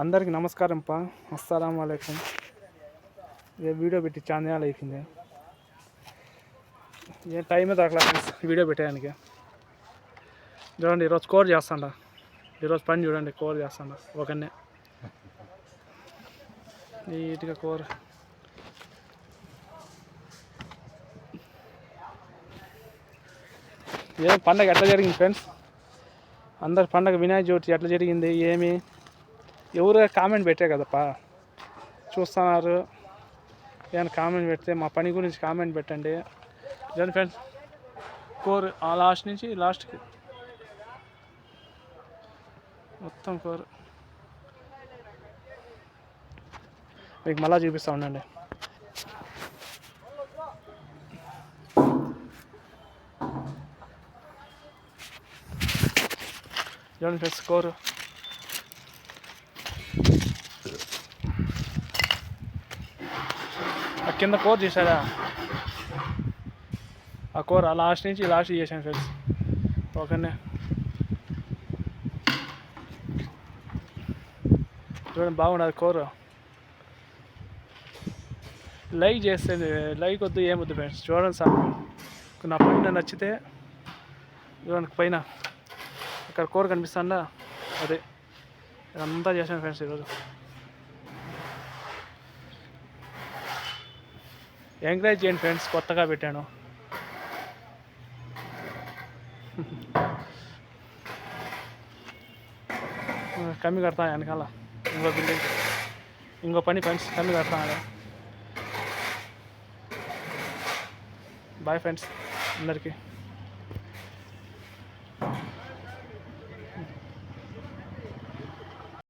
అందరికి నమస్కారం పా అస్సలం వాలేకం ఏ వీడియో పెట్టి చాందినాలు అయిపోయింది. ఏ టైమే దొరకలేదు వీడియో పెట్టడానికి చూడండి ఈరోజు కోర్ చేస్తాండ. ఈరోజు పని చూడండి కోర్ చేస్తాండ. ఒకనే నీట్గా కోర్ ఏ పండగ ఎట్లా జరిగింది ఫ్రెండ్స్? అందరి పండగ వినాయక చవితి ఎట్లా జరిగింది ఏమి? ఎవరు కామెంట్ పెట్టే కదప్పా? చూస్తున్నారు. ఏమైనా కామెంట్ పెడితే మా పని గురించి కామెంట్ పెట్టండి. జన్ ఫ్రెండ్స్ కోర్ ఆ లాస్ట్ నుంచి లాస్ట్కి. మొత్తం కోర్. మీకు మళ్ళా చూపిస్తా ఉండండి. చూడండి ఫ్రెండ్స్ కోరు. ఆ కింద కోర్ చేశారా ఆ కూర లాస్ట్ నుంచి లాస్ట్ చేశాను ఫ్రెండ్స్. ఓకేనే? చూడండి బాగుండదు కూర. లైక్ చేస్తే లైక్ వద్దు ఏమొద్దు ఫ్రెండ్స్. చూడండి సార్ నా పైన నచ్చితే చూడండి పైన. అక్కడ కూర కనిపిస్తుందా? అదే. ఇదంతా చేశాను ఫ్రెండ్స్ ఈరోజు. ఎంకరేజ్ చేయండి ఫ్రెండ్స్ కొత్తగా పెట్టాను. కమ్మి కడతా వెనకాల. ఇంకో బిల్డింగ్ ఇంకో పని ఫ్రెండ్స్ కమ్మి కడతాను బాయ్ ఫ్రెండ్స్ అందరికీ.